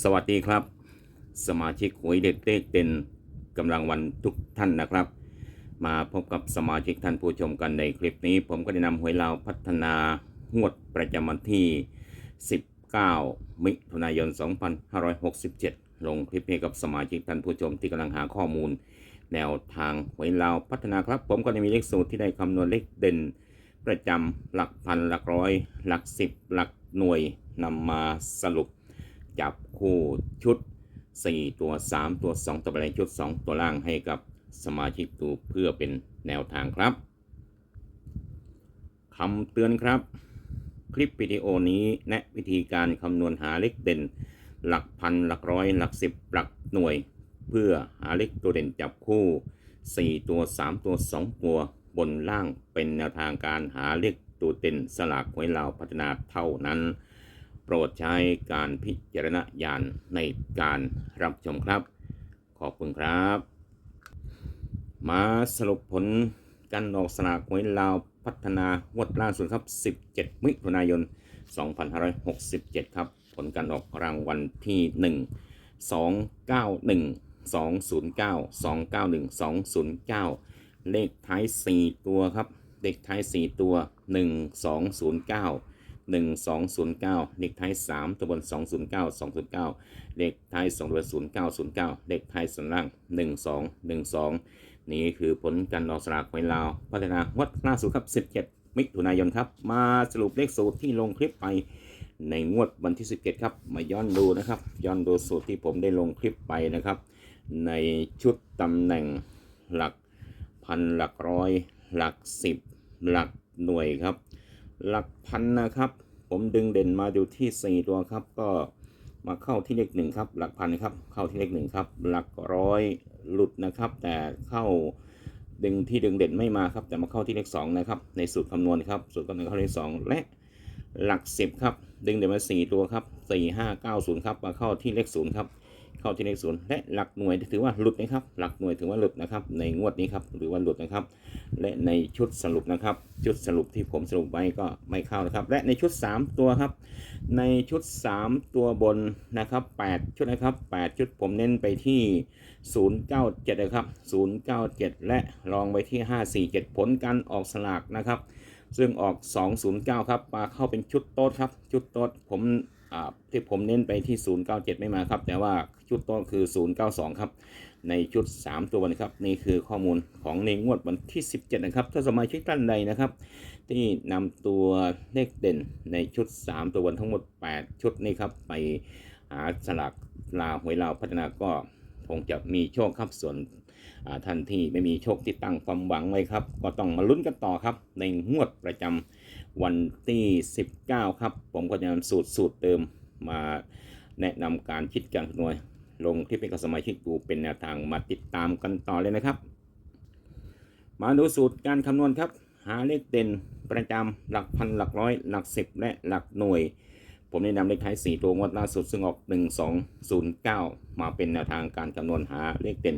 สวัสดีครับ สมาชิกหวยเด็ดเลขเด่นกำลังวันทุกท่านนะครับ มาพบกับสมาชิกท่านผู้ชมกันในคลิปนี้ ผมก็ได้นำหวยลาวพัฒนางวดประจำวันที่ 19 มิถุนายน 2567 ลงคลิปให้กับสมาชิกท่านผู้ชมที่กำลังหาข้อมูล แนวทางหวยลาวพัฒนาครับ ผมก็ได้มีเลขสูตรที่ได้คำนวณเลขเด่น ประจำหลักพันหลักร้อย หลักสิบหลักหน่วยนำมาสรุป จับคู่ชุด 4 ตัว 3 ตัว 2 ตัวอะไรชุด 2 ตัวล่างให้กับสมาชิกดูเพื่อเป็นแนวทางครับคำเตือนครับ คลิปวิดีโอนี้แนะวิธีการคำนวณหาเลขเด่น หลักพันหลักร้อยหลักสิบหลักหน่วย เพื่อหาเลขตัวเด่นจับคู่ 4 ตัว 3 ตัว 2 ตัวบนล่างเป็นแนวทางการหาเลขตัวเด่นสลากหวยลาวพัฒนาเท่านั้น รดใช้การพิจารณญาณในการรับชมครับ ขอบคุณครับ มาสรุปผลการออกสลากหวยลาวพัฒนางวดล่าสุดครับ 17 มิถุนายน 2567 ครับ ผลการออกรางวัลที่ 1 291 209 291 209 เลขท้าย 4 ตัวครับ เลขท้าย 4 ตัว 1209 1209 เลขท้าย 3 ตัวบน 209 209 เลขท้าย2ตัวบน0909 เลขท้ายส่วนล่าง 1212 นี่คือผลการออกสลากหวยลาว พัฒนาวัดล่าสุดครับ 17 มิถุนายนครับ มาสรุปเลขสูตรที่ลงคลิปไปในงวดวันที่ 17 ครับ มาย้อนดูนะครับ ย้อนดูสูตรที่ผมได้ลงคลิปไปนะครับ ในชุดตำแหน่งหลักพันหลักร้อย หลักสิบหลักหน่วยครับ หลักพันนะครับ ผมดึงเด่นมาอยู่ที่ 4 ตัวครับ ก็มาเข้าที่เลขหนึ่งครับ หลักพันครับ เข้าที่เลขหนึ่งครับ หลักร้อยหลุดนะครับ แต่เข้าดึงที่ดึงเด่นไม่มาครับ แต่มาเข้าที่เลขสองนะครับ ในสูตรคำนวณครับ สูตรคำนวณเข้าเลขสองและหลักสิบครับ ดึงเด่นมาสี่ตัวครับสี่ห้าเก้าศูนย์ครับ มาเข้าที่เลขศูนย์ครับ เข้าที่เลขศูนย์และหลักหน่วยถือว่าหลุดนะครับ หลักหน่วยถือว่าหลุดนะครับ ในงวดนี้ครับหรือว่าหลุดนะครับ และในชุดสรุปนะครับ ชุดสรุปที่ผมสรุปไว้ก็ไม่เข้านะครับ และในชุด 3 ตัวครับ ในชุด 3 ตัวบนนะครับ 8 ชุดนะครับ 8 ชุดผมเน้นไปที่ 097นะครับ097 และรองไปที่ 547 ผลการออกสลากนะครับ ซึ่งออก 209 ครับมาเข้าเป็นชุดโต๊ดครับ ชุดโต๊ดผม ที่ผมเน้นไปที่ 097 ไม่มาครับ แต่ว่าชุดต๊ดคือ 092 ครับ ในชุด 3 ตัวนะครับ นี่คือข้อมูลของในงวดวันที่ 17 นะครับ ถ้าสมาชิกท่านใดนะครับ ที่นำตัวเลขเด่นในชุด 3 ตัววันทั้งหมด 8 ชุดนี้ครับ ไปหาสลากลาหวยลาวพัฒนาก็คงจะมีโชคครับส่วนท่านที่ไม่มีโชคที่ตั้งความหวังไว้ครับ ก็ต้องมาลุ้นกันต่อครับ ในงวดประจำ วันที่ 19 ครับ ผมก็จะนำสูตรสูตรเติมมาแนะนำการคิดการคำนวณลงคลิปให้กับสมาชิกดูเป็นแนวทางมาติดตามกันต่อเลยนะครับ มาดูสูตรการคำนวณครับ หาเลขเด่นประจำหลักพันหลักร้อย หลักสิบและหลักหน่วย ผมแนะนำเลขท้าย 4 ตัวงวดล่าสุดซึ่งออก 1209 มาเป็นแนวทางการคำนวณหาเลขเด่น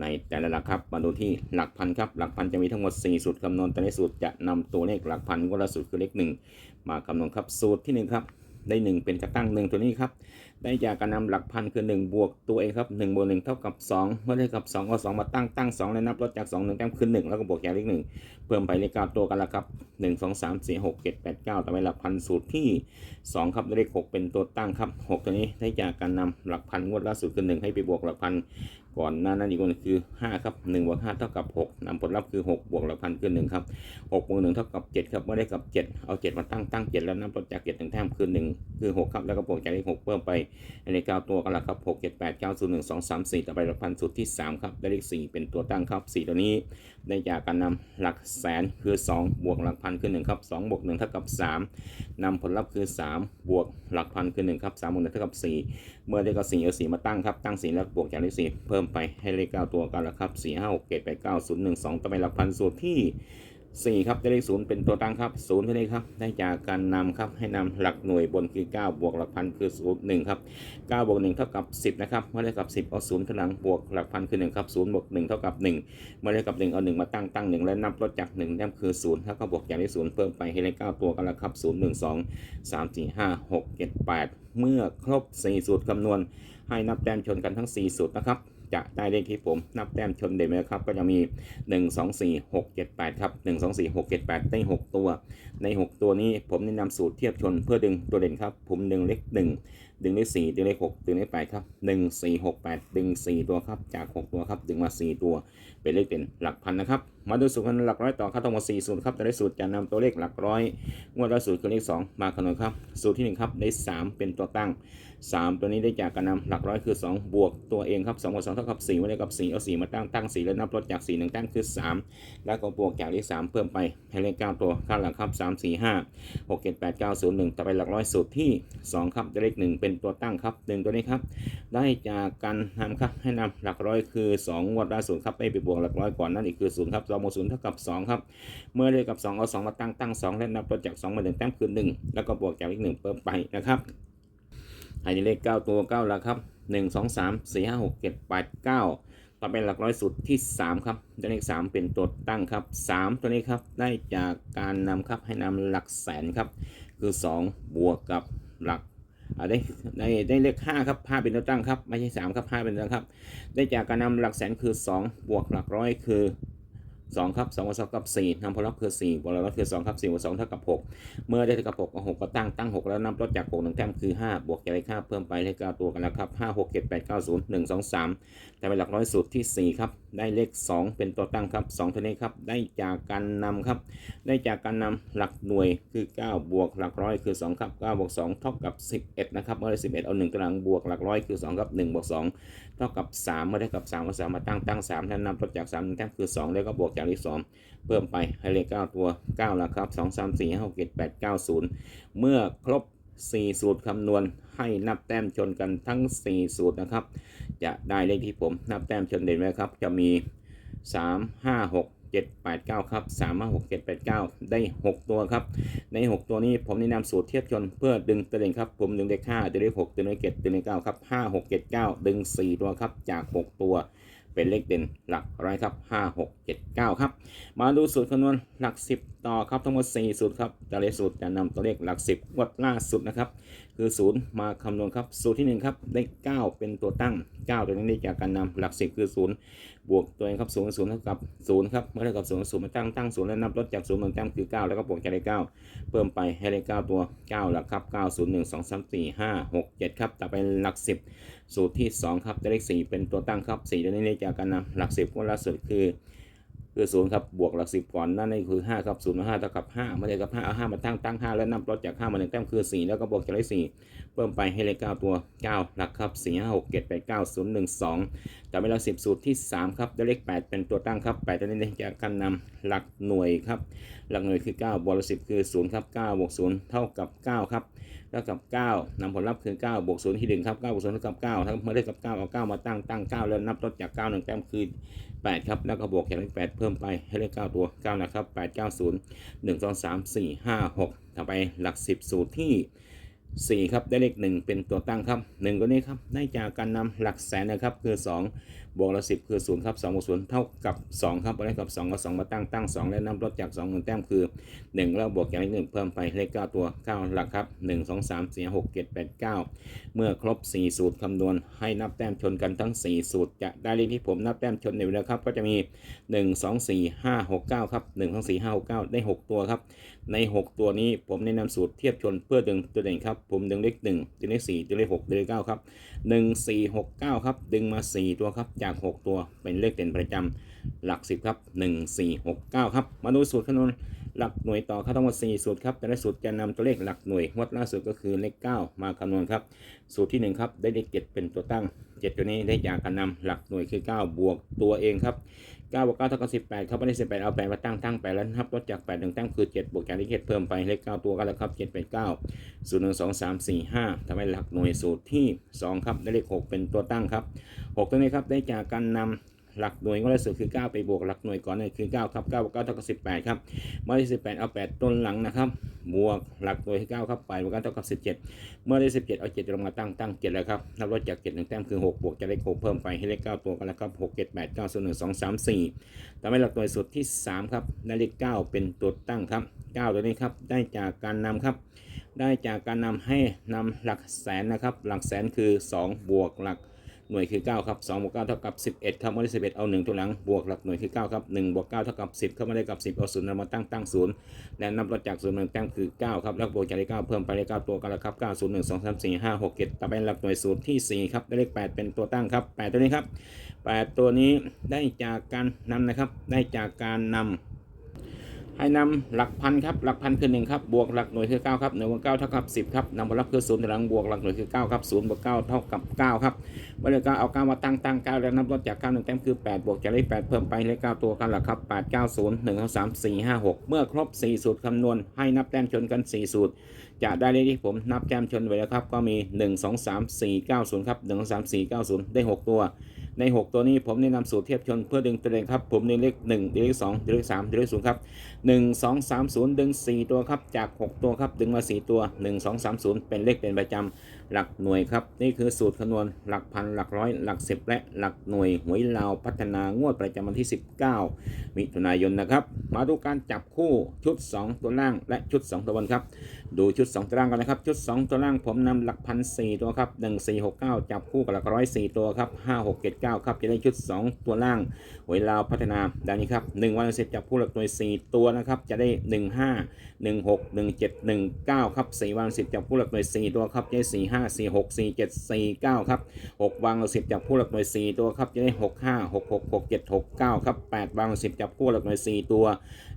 ในแต่ละหลักครับมาดูที่หลักพันครับ หลักพันจะมีทั้งหมด 4 สูตรคำนวณแต่ในสูตรจะนำตัวเลขหลักพันงวดล่าสุดคือเลข 1 มาคำนวณครับสูตรที่ 1 ครับ ได้ 1 เป็นกระตั้งหนึ่งตัวนี้ครับ ได้จากการนำหลักพันคือ 1 บวกตัวเองครับ1บวก1เท่ากับ 2 เมื่อได้กับ 2 เอา2มาตั้งตั้ง 2 แล้วนับลดจาก 2 1แต้มคือ 1 แล้วก็บวกจากเลข1เพิ่มไปเลขเก้าตัวกันละครับ 1 2 3 4 6 7 8 9ต่อไปหลักพันสูตรที่ 2 ครับเลข 6 เป็นตัวตั้งครับ 6 ตัวนี้ได้จากการนำหลักพันงวดล่าสุดคือ 1 ให้ไปบวกหลักพัน ก่อนหน้านั้นอีกคนคือ5ครับ1บวก5เท่ากับ6นำผลลัพธ์คือ 6 บวกหลักพันคือ1ครับ6บวก1เท่ากับ 7 ครับเมื่อได้กับ 7 เอา 7 มาตั้งตั้ง 7 แล้วนับลดจาก7ถึงแต้มคือ 1 คือ 6 ครับ แล้วก็บวกจากเลข6เพิ่มไปเลขเก้าตัวกันละครับหกเจ็ดแปดเก้าศูนย์หนึ่งสองสามสี่ต่อไปหลักพันสูตรที่สามครับได้เลขสี่เป็นตัวตั้งครับสี่ตัวนี้ ได้จากการนำหลักแสนคือสองบวกหลักพันคือหนึ่งครับสองบวกหนึ่งเท่ากับสามนำผลลัพธ์คือสามบวกหลักพันคือหนึ่งครับสามบวกหนึ่งเท่ากับสี่เมื่อได้กับสี่เอาสี่มาตั้งครับตั้งสี่แล้วบวกจากเลขสี่เพิ่มไปให้เลขเก้าตัวกันละครับสี่ห้าหกเจ็ดแปเก้าศูนย์หนึ่งสองต่อไปหลักพันสูตรที่ สี่ครับได้เลขศูนย์เป็นตัวตั้งครับศูนย์เท่านี้ครับ ได้จากการนำครับ ให้นำหลักหน่วยบนคือ 9 บวกหลักพันคือศูนย์หนึ่งครับ9บวก1เท่ากับ 10 นะครับ เมื่อได้กับ 10 เอาศูนย์ข้างหลังบวกหลักพันคือ1ครับศูนย์บวก1เท่ากับ 1 เมื่อได้กับ 1 เอา 1 มาตั้งตั้ง 1 แล้วนับลดจาก1นั่นคือ0แล้วก็บวกจากที่0เพิ่มไปให้เลข9ตัวกันแล้วครับ0 1 2 3 4 5 6 7 8 เมื่อครบ4สูตรคำนวณ ให้นับแต้มชนกันทั้ง 4 สูตรนะครับ จะได้เลขที่ผมนับแต้มชนเด่นนะครับ ก็จะมี 1 2 4 6 7 8 ครับ 1 2 4 6 7 8 ได้ 6 ตัว ใน 6 ตัวนี้ผมแนะนำสูตรเทียบชนเพื่อดึงตัวเด่นครับ ผมดึงเลข1ดึงเลข4ดึงเลข6ดึงเลข8ครับ1 4 6 8 ดึง 4 ตัวครับ จาก 6 ตัวครับ ดึงมา 4 ตัว เป็นเลขเด่นหลักพันนะครับ มาดูสูตรคำนวณหลักร้อยต่อครับทั้งหมด4สูตรครับจะได้สูตรจะนำตัวเลขหลักร้อย งวดละสูตรคือเลข 2 มาคำนวณครับ สูตรที่1ครับได้ 3 เป็นตัวตั้ง 3 ตัวนี้ได้จากการนำหลักร้อยคือ 2 บวกตัวเองครับ2บวก2เท่ากับ4ไม่ได้กับ4เอา4มาตั้งตั้ง4แล้วนับลดจาก4 1ตั้งคือ 3 แล้วก็บวกจากเลข3เพิ่มไปให้เลข9ตัวข้างหลังครับ3 4 5 6 7 8 9 0 1ต่อไปหลักร้อยสูตรที่2ครับได้เลข1เป็นตัวตั้งครับ1ตัวนี้ครับ ได้จากการนำครับให้นำหลักร้อยคือ 2 งวดล่าสุดครับไม่ไปบวกหลักร้อยก่อนนั่นอีกคือ0ครับ2บวก0เท่ากับ 2 ครับ เมื่อเลขกับ 2 เอา 2 มาตั้งตั้ง 2 และนับลดจาก2มา1แต้มคือ 1 แล้วก็บวกจากอีก1เพิ่มไปนะครับให้เลข 9 ตัว 9 แล้วครับ1 2 3 4 5 6 7 8 9 ต่อไปหลักร้อยสุดที่ 3 ครับได้เลข 3 เป็นตัวตั้งครับ 3 ตัวนี้ครับได้จากการนำครับให้นำหลักแสนครับคือ 2 บวกกับหลัก ได้ได้ได้เลข5ครับ5เป็นตัวตั้งครับไม่ใช่3ครับ5เป็นตัวตั้งครับ ได้จากการนำหลักแสนคือ2บวกหลักร้อยคือ2ครับ2บวก2กับ4นำผลลัพธ์คือ4บวกหลักร้อยคือ2ครับ4บวก2เท่ากับ6เมื่อได้เท่ากับ6เอา6ก็ตั้งตั้ง6แล้วนำลดจาก6หนึ่งแต้มคือ5บวกจากเลข5เพิ่มไปเลข9ตัวกันแล้วครับ5 6 7 8 9 0 1 2 3แต่เป็นหลักร้อยสูตรที่ 4 ครับ ได้เลข 2 เป็นตัวตั้งครับ2ตัวนี้ครับ ได้จากการนำครับ ได้จากการนำหลักหน่วยคือ 9 บวกหลักร้อยคือ 2 ครับ 9 บวก 2 เท่ากับ 11 นะครับ เมื่อได้ 11 เอา1ตัวหลังบวกหลักร้อยคือ 2 ครับ 1 บวก 2 เท่ากับ 3 เมื่อได้กับ3เอา3มาตั้งตั้ง3แล้วนำลดจาก3หนึ่งแต้มคือ 2 แล้วก็บวกจากเลข2เพิ่มไปให้เลข 9 ตัว 9 แล้วครับ 2 3 4 5 6 7 8 9 0 เมื่อครบ4 สูตรคำนวณให้นับแต้มชนกันทั้ง 4 สูตรนะครับ จะได้เลขที่ผมนับแต้มชนเด่นไว้ครับ จะมี 3 5 6 7 8 9 ครับ 3 5 6 7 8 9 ได้ 6 ตัวครับ ใน 6 ตัวนี้ผมแนะนำสูตรเทียบชนเพื่อดึงตัวเด่นครับ ผมดึงเลข5ดึงเลข6ดึงเลข7ดึงเลข9ครับ 5 6 7 9 ดึง 4 ตัวครับ จาก 6 ตัว เป็นเลขเด่นหลักร้อยครับ5 6 7 9 ครับ มาดูสูตรคำนวณหลัก 10 ต่อครับทั้งหมด 4 สูตรครับแต่ละสูตรจะนำตัวเลขหลัก 10งวดล่าสุดนะครับ คือ 0 มาคำนวณครับ สูตรที่ 1 ครับได้ 9 เป็นตัวตั้ง 9 ตัวนี้ได้จากการนำหลัก 10 คือ 0 บวกตัวเองครับศูนย์ศูนย์เท่ากับศูนย์ครับเมื่อเท่ากับศูนย์ศูนย์มาตั้งตั้งศูนย์แล้วนับลดจากศูนย์หนึ่งแต้งคือเก้าแล้วก็บวกจากเลขเก้าเพิ่มไปให้เลขเก้าตัวเก้าหลักครับเก้าศูนย์หนึ่งสองสามสี่ห้าหกเจ็ดครับต่อไปหลักสิบสูตรที่สองครับได้เลขสี่เป็นตัวตั้งครับสี่ได้เลขจากกันนะหลักสิบก็ล่าสุดคือ คือศูนย์ครับบวกหลักสิบก่อนนั่นนี่คือห้าครับศูนย์ห้าเท่ากับห้าไม่ได้กับห้าเอาห้ามาตั้งตั้งห้าแล้วนับลดจากห้ามาหนึ่งแต้มคือสี่แล้วก็บวกจากเลขสี่เพิ่มไปให้เลขเก้าตัวเก้าหลักครับสี่ห้าหกเจ็ดแปดเก้าศูนย์หนึ่งสองต่เวลาสิบสูตรที่สามครับได้เลขแปดเป็นตัวตั้งครับแปดตัวนี้จากการนำหลักหน่วยครับหลักหน่วยคือเก้าบวกหลักสิบคือศูนย์ครับเก้าบวกศูนย์เท่ากับเก้าครับเท่ากับเก้านำผลลัพธ์คือเก้าบวกศูนย์ที่หนึ่งครับเก้าบวกศูนย์เท่ากับเก้าถ้าเมื่อได้กับเก้าเอาเก้ามาตั้งตั้งเก้าแล้วนับลดจากเก้าหนึ่งแต้มคือ8ครับแล้วก็บวกจากเลข8เพิ่มิ่มไปให้เลข9ตัว9นะครับ8 9 0 1 2 3 4 5 6ต่อไปหลัก10สูตรที่ 4 ครับได้เลข 1 เป็นตัวตั้งครับ 1 ตัวนี้ครับได้จากการนำหลักแสนนะครับคือ 2 บวกลัก10 คือ 0 ครับ2บวก0เท่ากับ 2 ครับอะไรกับ 2กับ2มาตั้งตั้ง 2 และนำลดจาก2หนึ่งแต้มคือ 1 แล้วบวกจากเลข1เพิ่มไปเลข 9 ตัว 9 หลักครับ 1 2 3 4 6 7 8 9 เมื่อครบ 4 สูตรคำนวณให้นับแต้มชนกันทั้ง 4 สูตร จะได้เลขที่ผมนับแต้มชนในเวลาครับก็จะมี 1 2 4 5 6 9 ครับ 1 2 4 5 6 9 ได้ 6 ตัวครับ ใน 6 ตัวนี้ผมแนะนำสูตรเทียบชนเพื่อดึงตัวเด่นครับ ผมดึงเลข1ดึงเลข4ดึงเลข6ดึงเลข9ครับ 1 4 6 9 ครับ ดึงมา 4 ตัวครับ จาก 6 ตัวเป็นเลขเด่นประจำหลัก 10 ครับ 1 4 6 9 ครับ มาดูสูตรคำนวณหลักหน่วยต่อครับทั้งหมด4สูตรครับแต่ละสูตรจะนำตัวเลขหลักหน่วยงวดล่าสุดก็คือเลข 9 มาคำนวณครับ สูตรที่ 1 ครับ ได้เลข7เป็นตัวตั้ง 7 ตัวนี้ได้จากการนำหลักหน่วยคือ 9 บวกตัวเองครับ เก้าบวกเก้าเท่ากับสิบแปดเขาไม่ได้สิบแปดเอาแปดมาตั้งตั้งแปดแล้วนับลดจากแปดหนึ่งตั้งคือเจ็ดบวกจากเลขเจ็ดเพิ่มไปเลขเก้าตัวก็แล้วครับเจ็ดเป็นเก้าศูนย์หนึ่งสองสามสี่ห้าทำให้หลักหน่วยสูตรที่สองครับได้เลขหกเป็นตัวตั้งครับหกตัวนี้ครับได้จากการนำ หลักหน่วยก็ได้สูตรคือ 9 ไปบวกหลักหน่วยก่อนนั่นคือ9ครับ9บวก9เท่ากับ18ครับเมื่อได้18 เอา 8 ต้นหลังนะครับบวกหลักหน่วยคือ9ครับ8บวก9เท่ากับ 17 เมื่อได้ 17 เอา 7 ลงมาตั้งตั้ง7แล้วครับนับลดจาก7 1แต้มคือ 6 บวกจะได้6เพิ่มไปให้เลข9ตัวกันแล้วครับ6 7 8 9 0 1 2 3 4ทำให้หลักหน่วยสุดที่ 3 ครับได้เลข 9 เป็นตัวตั้งครับ 9 ตัวนี้ครับได้จากการนำครับได้จากการนำให้นำหลักแสนนะครับ หลักแสนคือ 2 บวกหลัก หน่วยคือ 9 ครับ2บวก9เท่ากับ 11ครับเมื่อได้11 เอา 1 ตัวหลัง บวกหลักหน่วยคือ 9 ครับ1บวก9เท่ากับ 10 เข้ามาได้กับ 10 เอา0นำมาตั้งตั้ง0และนับลดจาก0 1แต้มคือ 9 ครับ แล้วบวกจากเลข9เพิ่มไปเลข9ตัวกันแล้วครับ 9 0 1 2 3 4 5 6 7ต่อไปหลักหน่วยสูตรที่ 4 ครับ ได้เลข 8 เป็นตัวตั้งครับ 8 ตัวนี้ครับ 8 ตัวนี้ได้จากการนำนะครับ ได้จากการนำ ให้นำหลักพันครับหลักพันคือ1ครับบวกหลักหน่วยคือ9ครับ1บวก9เท่ากับ10ครับนำผลลัพธ์คือ0ในหลังบวกหลักหน่วยคือ9ครับ0บวก9เท่ากับ9ครับเมื่อเลข9เอา9มาตั้งตั้ง9แล้วนับลดจาก9 1แต้มคือ8บวกจากเลข8เพิ่มไปเลข9ตัวกันหลักครับ8 9 0 1 2 3 4 5 6เมื่อครบ4สูตรคำนวณให้นับแต้มชนกัน4สูตร จะได้เลขที่ผมนับแต้มชนไว้แล้วครับก็มี1 2 3 4 9 0ครับ1 2 3 4 9 0ได้6ตัว ใน 6 ตัวนี้ผมแนะนำสูตรเทียบชนเพื่อดึงตัวเลขครับ ผมดึงเลข1ดึงเลข2ดึงเลข3ดึงเลข0ครับ1 2 3 0 ดึง 4 ตัวครับ จาก 6 ตัวครับ ดึงมา 4 ตัว 1 2 3 0 เป็นเลขเป็นประจำ หลักหน่วยครับ นี่คือสูตรคำนวณหลักพันหลักร้อยหลักสิบและหลักหน่วยหวยลาวพัฒนางวดประจำวันที่ 19 มิถุนายนนะครับ มาดูการจับคู่ชุด 2 ตัวล่างและชุด 2 ตัวบนครับ ดูชุด 2 ตัวล่างกันนะครับ ชุด 2 ตัวล่างผมนำหลักพัน4ตัวครับ1 4 6 9จับคู่กับหลักร้อย4ตัวครับ5 6 7 9ครับจะได้ชุด 2 ตัวล่างหวยลาวพัฒนาดังนี้ครับ1วันสิบจับคู่หลักหน่วย4ตัวนะครับจะได้1 5 1 6 1 7 1 9ครับ4วันสิบจับคู่หลักหน่วย4ตัวครับจะได้4 5 4 6 4 7 4 9ครับ6วางสิบจับคู่หลักหน่วย4ตัวครับจะได้6 5 6 6 6 7 6 9ครับ8วางสิบจับคู่หลักหน่วย4ตัว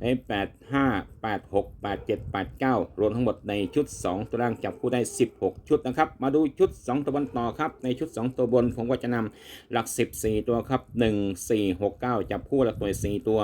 ได้8 5 8 6 8 7 8 9รวมทั้งหมดในชุด2ตัวล่างจับคู่ได้16ชุดนะครับมาดูชุด2ตัวบนต่อครับในชุด2ตัวบนผมก็จะนำหลัก14ตัวครับ1 4 6 9จับคู่หลักหน่วย4ตัว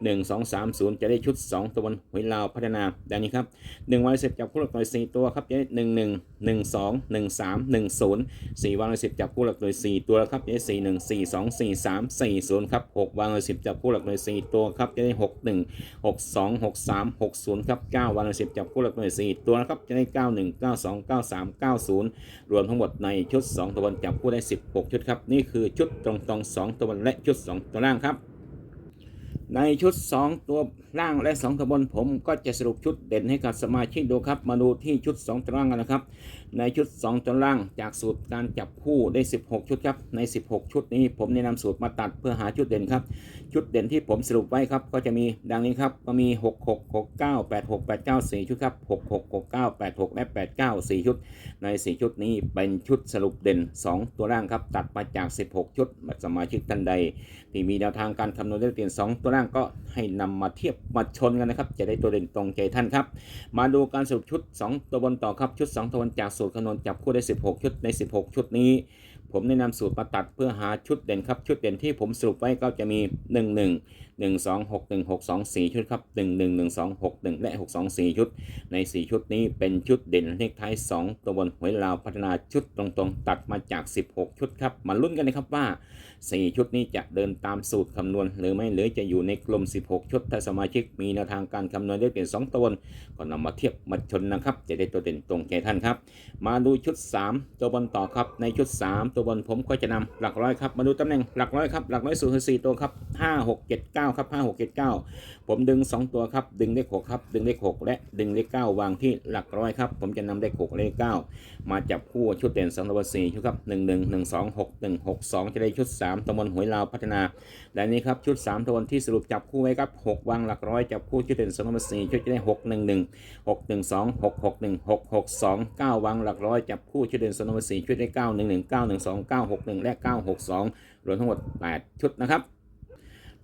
1 2 3 0จะได้ชุด2ตัวบนหวยลาวพัฒนาดังนี้ครับ1วันละ10จับคู่หลักหน่วย4ตัวครับจะได้1 1 1 2 1 3 13 10 4วันละ10 จับคู่หลักหน่วย 4 ตัวครับจะได้ 4 1 4 2 4 3 4 0ครับ6วันละ10 จับคู่หลักหน่วย 4 ตัวครับจะได้ 6 1 6 2 6 3 6 0ครับ9วันละ10 จับคู่หลักหน่วย 4 ตัวนะครับจะได้ 9 1 9 2 9 3 9 0 รวมทั้งหมดในชุด 2 ตัวบนจับคู่ได้ 16 ชุดครับนี่คือชุดตรงๆ2ตัวบนและชุด 2 ตัวล่างครับ ในชุด 2 ตัวล่างและ 2 ตัวบนผมก็จะสรุปชุดเด่นให้กับสมาชิกดูครับ มาดูที่ชุด 2 ตัวล่างกันนะครับ ในชุด 2 ตัวล่างจากสูตรการจับคู่ได้ 16 ชุดครับ ใน 16 ชุดนี้ผมแนะนำสูตรมาตัดเพื่อหาชุดเด่นครับ ชุดเด่นที่ผมสรุปไว้ครับ ก็จะมีดังนี้ครับ ก็มี 6 6 6 9 8 6 8 9 4 ชุดครับ 6 6 6 9 8 6 และ 8 9 4 ชุด ใน 4 ชุดนี้เป็นชุดสรุปเด่น 2 ตัวล่างครับ ตัดมาจาก 16 ชุดสมาชิกท่านใด ที่มีแนวทางการคำนวณเลขเด่น2ตัวล่างก็ให้นำมาเทียบมาชนกันนะครับ จะได้ตัวเด่นตรงใจท่านครับ มาดูการสรุปชุด 2 ตัวบนต่อครับ ชุด 2 ตัวบนจากสูตรคำนวณจับคู่ได้ 16 ชุดใน 16 ชุดนี้ ผมแนะนำสูตรมาตัดเพื่อหาชุดเด่นครับ ชุดเด่นที่ผมสรุปไว้ก็จะมี 1 1 1 2 6 1 6 2 4ชุดครับ1 1 1 2 6 1 และ 6 2 4 ชุด ใน 4 ชุดนี้เป็นชุดเด่นเลขท้าย 2 ตัวบนหวยลาวพัฒนาชุดตรงๆ ตัดมาจาก 16 ชุดครับ มาลุ้นกันนะครับว่า 4 ชุดนี้จะเดินตามสูตรคำนวณ หรือไม่หรือจะอยู่ในกลุ่ม 16 ชุดถ้าสมาชิกมีแนวทางการคำนวณได้เปลี่น2 ตัวบนก็นำมาเทียบมาชนนะครับ จะได้ตัวเด่นตรงใจท่านครับ มาดูชุด 3 ตัวบนต่อครับในชุด 3 ตัวบนผมก็จะนำหลักร้อยครับมาดูตำแหน่งหลักร้อยครับหลักร้อยสูตรคือ4ตัวครับ5 6 7 9ครับ5 6 7 9 ผมดึง 2 ตัวครับ ดึงเลข6ครับดึงเลข6และดึงเลข9วางที่หลักร้อยครับ ผมจะนำเลข6เลข9มาจับคู่ชุดเด่น2ตัว4ชุดครับ 1 1 1 2 6 1 6 2 จะได้ชุด 3ตัวบนหวยลาวพัฒนาและนี้ครับชุด3ตัวบนที่สรุปจับคู่ไว้ครับ6วางหลักร้อยจับคู่ชุดเด่น2ตัว4ชุดจะได้ 6 1 1 6 1 2 6 6 1 6 6 2 9วางหลักร้อยจับคู่ชุดเด่น2ตัว4ชุดได้ 9 1 1 9 1 2 9 6 1 และ 9 6 2รวมทั้งหมด 8 ชุดนะครับ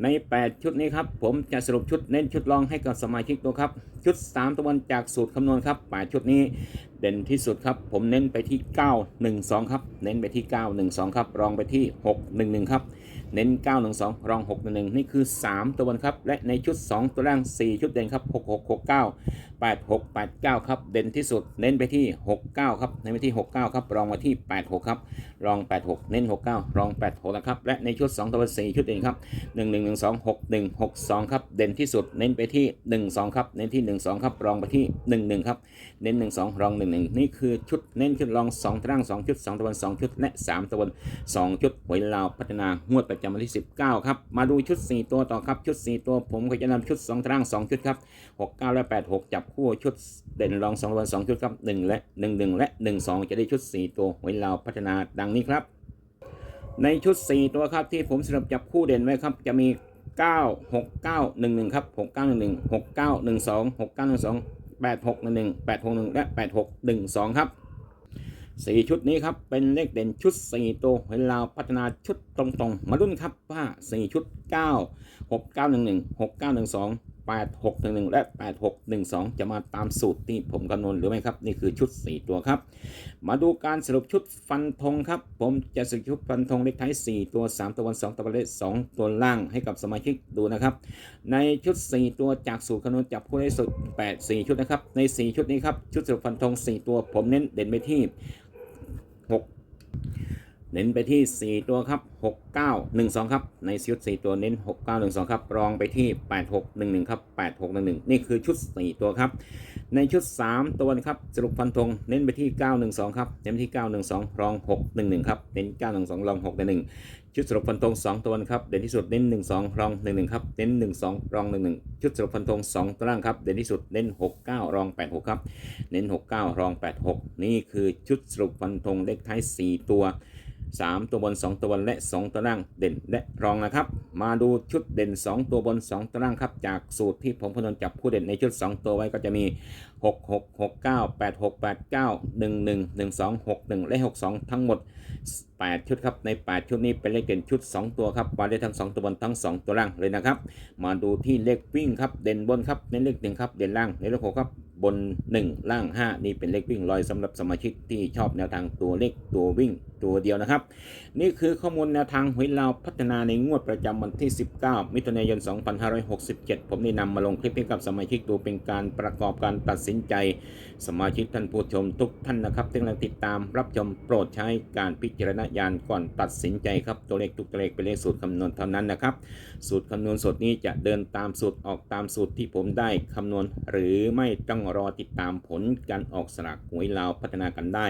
ใน 8 ชุดนี้ครับผมจะสรุปชุดเน้นชุดรองให้กับสมาชิกดูครับ ชุด 3ตัวบนจากสูตรคำนวณครับ8ชุดนี้เด่นที่สุดครับ ผมเน้นไปที่ 912 ครับ เน้นไปที่ 912 ครับ รองไปที่ 611 ครับ เน้น 912 รอง 611 นี่คือ 3 ตัวบนครับ และในชุด 2 ตัวล่าง 4 ชุดเด่นครับ 6669 8689 ครับ เด่นที่สุด เน้นไปที่ 69 ครับ เน้นไปที่ 69 ครับ รองมาที่ 86 ครับ รอง 86 เน้น 69 รอง 86 นะครับ และในชุด 2 ตัวบน4ชุดเด่นครับ 1112 6162 ครับ เด่นที่สุด เน้นไปที่ 12 ครับ เน้นที่ 12 ครับ รองไปที่ 11 ครับ เน้น 12 รอง 11 นี่คือชุดเน้นชุดรอง 2ตาราง 2 ชุด 2ตะวัน2ชุด และ 3ตะวัน2ชุดหวยลาวพัฒนางวดประประจำวันที่ 19 ครับ มาดูชุด 4 ตัวต่อครับชุด 4 ตัวผมก็จะนำชุด2ตาราง 2 ชุดครับ69 และ 86 จับคู่ชุดเด่นรอง2วัน2ชุดครับ 1 และ 11 และ 12 จะได้ชุด 4 ตัวหวยลาวพัฒนาดังนี้ครับ ในชุด 4 ตัวครับที่ผมสรุปจับคู่เด่นไว้ครับจะมี 9 6 9 1 1 ครับ 6 9 1 1 6 9 1 2 6 9 1 2 8 6 1 1 8 6 1 และ 8 6 1 2 ครับ สี่ชุดนี้ครับเป็นเลขเด่นชุด4ตัวเวลาพัฒนาชุดตรงๆ มาลุ้นครับว่า4ชุด9 6 9 1 1 6 9 1 2 8 6 1 1แปดหกหนึ่งและ8 6 1 2จะมาตามสูตรที่ผมคำหนวณหรือไม่ครับ นี่คือชุด4ตัวครับ มาดูการสรุปชุดฟันธงครับ ผมจะสรุปชุดฟันธงเลขท้าย4ตัว3ตัววัน2ตัววันเลข2ตัวล่างให้กับสมาชิกดูนะครับ ในชุด4ตัวจากสูตรคำนวณจับคู่ได้สุด8 4ชุดนะครับใน4ชุดนี้ครับชุดสรุปฟันธง4ตัวผมเน้นเด่นไปที่ เน้นไปที่ 4 ตัวครับ 6 9 1 2 ครับ ในชุด 4 ตัวเน้น 6 9 1 2 ครับ รองไปที่ 8 6 1 1 ครับ 8 6 1 1 นี่คือชุด 4 ตัวครับ ในชุด 3 ตัวนะครับ สรุปฟันธง เน้นไปที่ 9 1 2 ครับ เน้นไปที่ 9 1 2 รอง 6 1 1 ครับ เน้น 9 1 2 รอง 6 1 1 ชุดสรุปฟันธง2ตัวนครับเด่นที่สุดเน้น1 2รอง1 1ครับเน้น1 2รอง1 1 ชุดสรุปฟันธง2ตัวล่างครับเด่นที่สุดเน้น6 9 รอง 8 6 ครับ เน้น 6 9 รอง 8 6 นี่คือชุดสรุปฟันธงเลขท้าย 4 ตัว 3 ตัวบน 2 ตัวบนและ 2ตัวล่างเด่นและรองนะครับ มาดูชุดเด่น 2 ตัวบน 2ตัวล่างครับจากสูตรที่ผมพนวณจับผู้เด่นในชุด 2 ตัวไว้ก็จะมี 6 6 6 9 8 6 8 9 1 1 1 2 6 1 และ 62 ทั้งหมด8 ชุดครับ ใน 8 ชุดนี้เป็นเลขเด่นชุด 2 ตัวครับมาได้ทั้ง 2 ตัวบนทั้ง 2 ตัวล่างเลยนะครับ มาดูที่เลขวิ่งครับ เด่นบนครับ ในเลขหนึ่งครับ เด่นล่าง ในเลขหกครับ บน 1 ล่าง 5 นี่เป็นเลขวิ่งลอยสำหรับสมาชิกที่ชอบแนวทางตัวเลขตัววิ่งตัวเดียวนะครับ นี่คือข้อมูลแนวทางหวยลาวพัฒนาในงวดประจำวันที่ 19 มิถุนายน 2567 ผมได้นำมาลงคลิปให้กับสมาชิกดูเป็นการประกอบการตัดสินใจ สมาชิกท่านผู้ชมทุกท่านนะครับที่กำลังติดตามรับชมโปรดใช้การพิจารณาญาณก่อนตัดสินใจครับตัวเลขทุกตัวเลขเป็นเลขสูตรคำนวณเท่านั้นนะครับ สูตรคำนวณสดนี้จะเดินตามสูตรออกตามสูตรที่ผมได้คำนวณ หรือไม่ต้องรอติดตามผลการออกสลากหวยลาวพัฒนากันได้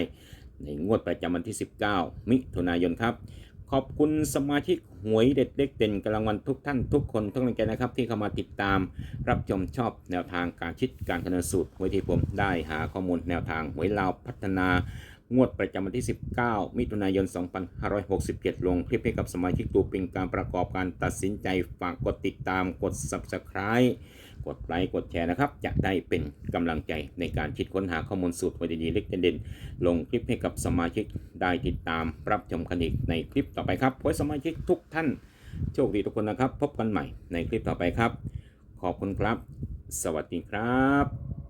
ในงวดประจำวันที่ 19 มิถุนายนครับขอบคุณสมาชิกหวยเด็ดเล็กเด่นกำลังวันทุกท่านทุกคนทุกกำลังใจนะครับ ที่เข้ามาติดตามรับชมชอบแนวทางการคิดการคำนวณสูตรหวยที่ผมได้หาข้อมูลแนวทางหวยลาวพัฒนา งวดประจำวันที่ 19 มิถุนายน 2567 ลงคลิปให้กับสมาชิกดูเป็นการประกอบการตัดสินใจฝากกดติดตามกด Subscribe กดไลค์กดแชร์นะครับ จะได้เป็นกำลังใจในการคิดค้นหาข้อมูลสูตรหวยดีๆเล็กเด่นๆลงคลิปให้กับสมาชิกได้ติดตามรับชมกันอีกในคลิปต่อไปครับขอสมาชิกทุกท่านโชคดีทุกคนนะครับ พบกันใหม่ในคลิปต่อไปครับ ขอบคุณครับ สวัสดีครับ